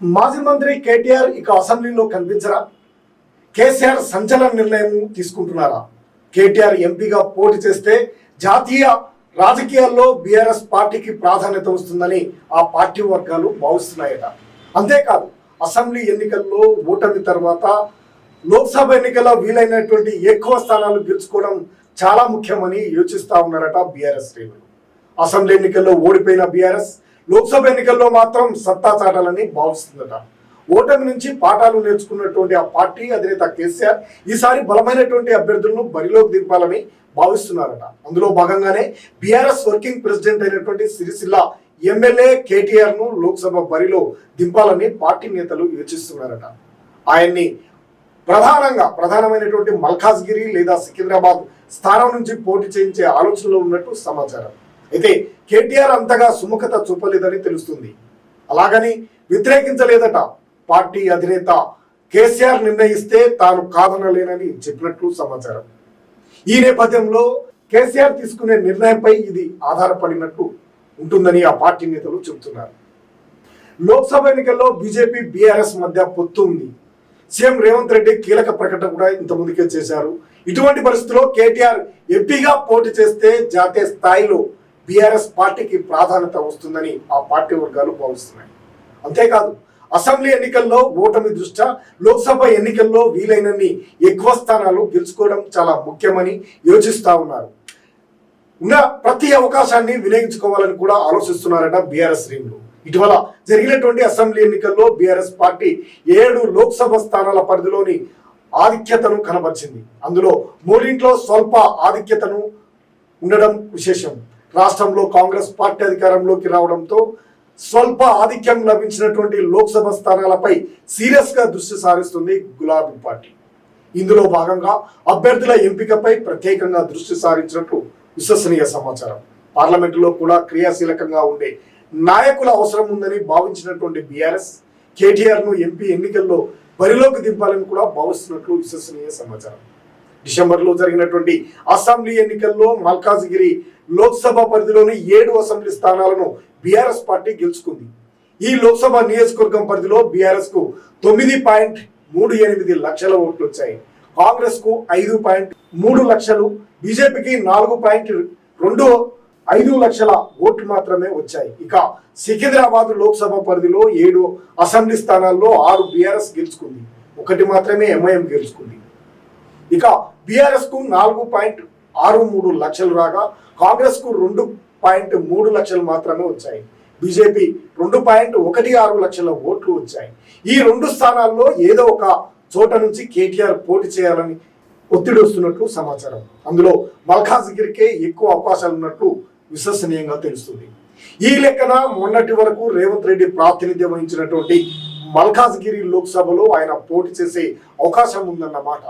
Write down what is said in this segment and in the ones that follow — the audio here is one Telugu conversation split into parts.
మాజీ మంత్రి కేటీఆర్ ఇక అసెంబ్లీలో కనిపించరా? కేసీఆర్ సంచలన నిర్ణయం తీసుకుంటున్నారా? కేటీఆర్ ఎంపీగా పోటీ చేస్తే జాతీయ రాజకీయాల్లో బీఆర్ఎస్ పార్టీకి ప్రాధాన్యత వస్తుందని ఆ పార్టీ వర్గాలు భావిస్తున్నాయట. అంతేకాదు అసెంబ్లీ ఎన్నికల్లో ఓటమి తర్వాత లోక్సభ ఎన్నికల్లో వీలైనటువంటి ఎక్కువ స్థానాలు గెలుచుకోవడం చాలా ముఖ్యమని యోచిస్తా ఉన్నారట బీఆర్ఎస్ శ్రేణులు. అసెంబ్లీ ఎన్నికల్లో ఓడిపోయిన బీఆర్ఎస్ లోక్సభ ఎన్నికల్లో మాత్రం సత్తా చాటాలని భావిస్తుందట. ఓటమి నుంచి పాఠాలు నేర్చుకున్నటువంటి ఆ పార్టీ అధినేత కేసీఆర్ ఈసారి బలమైనటువంటి అభ్యర్థులను బరిలోకి దింపాలని భావిస్తున్నారట. అందులో భాగంగానే బీఆర్ఎస్ వర్కింగ్ ప్రెసిడెంట్ అయినటువంటి సిరిసిల్ల ఎమ్మెల్యే కేటీఆర్ను లోక్సభ బరిలో దింపాలని పార్టీ నేతలు యోచిస్తున్నారట. ఆయన్ని ప్రధానంగా ప్రధానమైనటువంటి మల్కాజ్గిరి లేదా సికింద్రాబాద్ స్థానం నుంచి పోటీ చేయించే ఆలోచనలో ఉన్నట్టు సమాచారం. అయితే కేటీఆర్ అంతగా సుముఖత చూపలేదని తెలుస్తుంది. అలాగని వ్యతిరేకించలేదట పార్టీ అధినేత కేసీఆర్ నిర్ణయిస్తే తాను కాదనలేనని చెప్పినట్లు సమాచారం. ఈ నేపథ్యంలో కేసీఆర్ తీసుకునే నిర్ణయంపై ఇది ఆధారపడినట్టు ఉంటుందని ఆ పార్టీ నేతలు చెబుతున్నారు. లోక్సభ ఎన్నికల్లో బీజేపీ బీఆర్ఎస్ మధ్య పొత్తు ఉంది. సీఎం రేవంత్ రెడ్డి కీలక ప్రకటన కూడా ఇంత ముందుకే చేశారు. ఇటువంటి పరిస్థితుల్లో కేటీఆర్ ఎంపీగా పోటీ చేస్తే జాతీయ స్థాయిలో బీఆర్ఎస్ పార్టీకి ప్రాధాన్యత వస్తుందని ఆ పార్టీ వర్గాలు భావిస్తున్నాయి. అంతేకాదు అసెంబ్లీ ఎన్నికల్లో ఓటమి దృష్ట్యా లోక్సభ ఎన్నికల్లో వీలైనన్ని ఎక్కువ స్థానాలు గెలుచుకోవడం చాలా ముఖ్యమని యోచిస్తూ ఉన్నారు. ఉన్న ప్రతి అవకాశాన్ని వినియోగించుకోవాలని కూడా ఆలోచిస్తున్నారట బీఆర్ఎస్ శ్రేణులు. ఇటీవల జరిగినటువంటి అసెంబ్లీ ఎన్నికల్లో బీఆర్ఎస్ పార్టీ ఏడు లోక్సభ స్థానాల పరిధిలోని ఆధిక్యతను కనబరిచింది. అందులో మూడింట్లో స్వల్ప ఆధిక్యతను ఉండడం విశేషం. రాష్ట్రంలో కాంగ్రెస్ పార్టీ అధికారంలోకి రావడంతో స్వల్ప ఆధిక్యం లభించినటువంటి లోక్సభ స్థానాలపై సీరియస్గా దృష్టి సారిస్తుంది గులాబీ పార్టీ. ఇందులో భాగంగా అభ్యర్థుల ఎంపికపై ప్రత్యేకంగా దృష్టి సారించినట్టు విశ్వసనీయ సమాచారం. పార్లమెంటులో కూడా క్రియాశీలకంగా ఉండే నాయకుల అవసరం ఉందని భావించినటువంటి బీఆర్ఎస్ కేటీఆర్ను ఎంపీ ఎన్నికల్లో బరిలోకి దింపాలని కూడా భావిస్తున్నట్లు విశ్వసనీయ సమాచారం. డిసెంబర్లో జరిగినటువంటి అసెంబ్లీ ఎన్నికల్లో మల్కాజ్గిరి లోక్సభ పరిధిలోని ఏడు అసెంబ్లీ స్థానాలను బీఆర్ఎస్ పార్టీ గెలుచుకుంది. ఈ లోక్సభ నియోజకవర్గం పరిధిలో బీఆర్ఎస్కు తొమ్మిది పాయింట్ మూడు ఎనిమిది లక్షల ఓట్లు వచ్చాయి. కాంగ్రెస్కు ఐదు పాయింట్ మూడు లక్షలు బీజేపీకి నాలుగు పాయింట్ రెండు ఐదు లక్షల ఓట్లు మాత్రమే వచ్చాయి. ఇక సికింద్రాబాద్ లోక్సభ పరిధిలో ఏడు అసెంబ్లీ స్థానాల్లో ఆరు బీఆర్ఎస్ గెలుచుకుంది. ఒకటి మాత్రమే ఎంఐఎం గెలుచుకుంది. ఇక బీఆర్ఎస్కు నాలుగు పాయింట్ ఆరు మూడు లక్షలు రాగా కాంగ్రెస్కు రెండు పాయింట్ మూడు లక్షలు మాత్రమే వచ్చాయి. బీజేపీ రెండు పాయింట్ ఒకటి ఆరు లక్షల ఓట్లు వచ్చాయి. ఈ రెండు స్థానాల్లో ఏదో ఒక చోట నుంచి కేటీఆర్ పోటీ చేయాలని ఒత్తిడి వస్తున్నట్లు సమాచారం. అందులో మల్కాజ్గిరికే ఎక్కువ అవకాశాలు ఉన్నట్లు విశ్వసనీయంగా తెలుస్తుంది. ఈ లెక్కన మొన్నటి వరకు రేవంత్ రెడ్డి ప్రాతినిధ్యం వహించినటువంటి మల్కాజ్గిరి లోక్సభలో ఆయన పోటీ చేసే అవకాశం ఉందన్నమాట.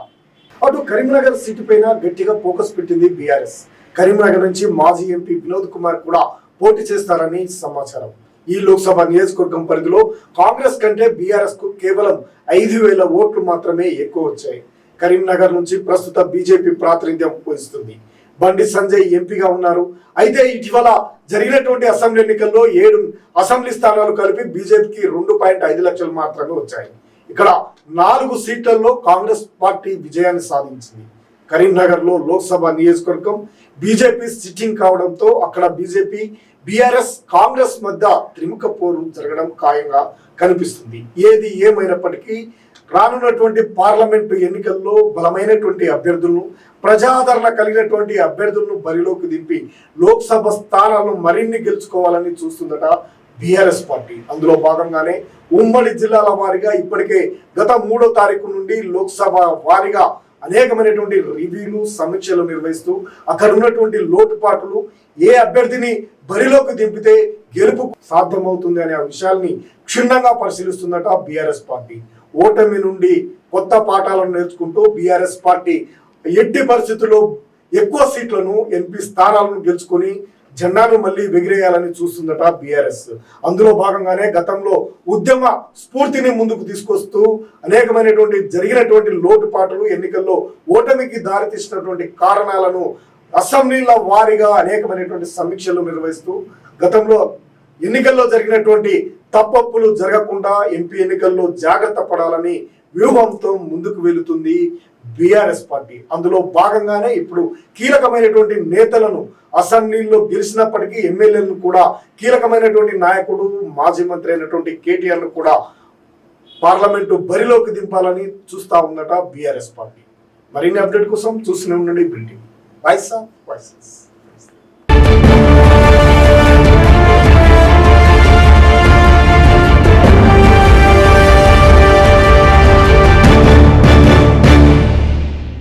అటు కరీంనగర్ సీటు పైన గట్టిగా ఫోకస్ పెట్టింది బీఆర్ఎస్. కరీంనగర్ నుంచి మాజీ ఎంపీ వినోద్ కుమార్ కూడా పోటీ చేస్తారని సమాచారం. ఈ లోక్సభ నియోజకవర్గం పరిధిలో కాంగ్రెస్ కంటే బీఆర్ఎస్కు కేవలం ఐదు వేల ఓట్లు మాత్రమే ఎక్కువ వచ్చాయి. కరీంనగర్ నుంచి ప్రస్తుత బీజేపీ ప్రాతినిధ్యం వహిస్తుంది. బండి సంజయ్ ఎంపీగా ఉన్నారు. అయితే ఇటీవల జరిగినటువంటి అసెంబ్లీ ఎన్నికల్లో ఏడు అసెంబ్లీ స్థానాలు కలిపి బీజేపీకి రెండు పాయింట్ ఐదు లక్షలు మాత్రమే వచ్చాయి. ఇక్కడ నాలుగు సీట్లలో కాంగ్రెస్ పార్టీ విజయాన్ని సాధించింది. కరీంనగర్లో లోక్సభ నియోజకవర్గం బీజేపీ సిట్టింగ్ కావడంతో అక్కడ బీజేపీ బీఆర్ఎస్ కాంగ్రెస్ మధ్య త్రిముఖ పోరు జరగడం ఖాయంగా కనిపిస్తుంది. ఏది ఏమైనప్పటికీ రానున్నటువంటి పార్లమెంటు ఎన్నికల్లో బలమైనటువంటి అభ్యర్థులను ప్రజాదరణ కలిగినటువంటి అభ్యర్థులను బరిలోకి దింపి లోక్సభ స్థానాలను మరిన్ని గెలుచుకోవాలని చూస్తుందట బీఆర్ఎస్ పార్టీ. అందులో భాగంగానే ఉమ్మడి జిల్లాల వారీగా ఇప్పటికే గత మూడో తారీఖు నుండి లోక్సభ వారీగా అనేకమైనటువంటి రివ్యూలు సమీక్షలు నిర్వహిస్తూ అక్కడ ఉన్నటువంటి లోటుపాట్లు ఏ అభ్యర్థిని బరిలోకి దింపితే గెలుపు సాధ్యమవుతుంది అనే విషయాల్ని క్షుణ్ణంగా పరిశీలిస్తుందట బీఆర్ఎస్ పార్టీ. ఓటమి నుండి కొత్త పాఠాలను నేర్చుకుంటూ బీఆర్ఎస్ పార్టీ ఎట్టి పరిస్థితుల్లో ఎక్కువ సీట్లను ఎంపీ స్థానాలను గెలుచుకొని జెండాను మళ్ళీ ఎగిరేయాలని చూస్తుందట బీఆర్ఎస్. అందులో భాగంగానే గతంలో ఉద్యమ స్ఫూర్తిని ముందుకు తీసుకొస్తూ అనేకమైనటువంటి జరిగినటువంటి లోటుపాట్లు ఎన్నికల్లో ఓటమికి దారితీసినటువంటి కారణాలను అసెంబ్లీల వారీగా అనేకమైనటువంటి సమీక్షలు నిర్వహిస్తూ గతంలో ఎన్నికల్లో జరిగినటువంటి తప్పప్పులు జరగకుండా ఎంపీ ఎన్నికల్లో జాగ్రత్త పడాలని వ్యూహంతో ముందుకు వెళుతుంది బీఆర్ఎస్ పార్టీ. అందులో భాగంగానే ఇప్పుడు కీలకమైనటువంటి నేతలను అసెంబ్లీలో గెలిచినప్పటికీ ఎమ్మెల్యేలను కూడా కీలకమైనటువంటి నాయకుడు మాజీ మంత్రి అయినటువంటి కేటీఆర్ను కూడా పార్లమెంటు బరిలోకి దింపాలని చూస్తా ఉందట బీఆర్ఎస్ పార్టీ. మరిన్ని అప్డేట్ కోసం చూస్తూనే ఉండండి. Building vice of voices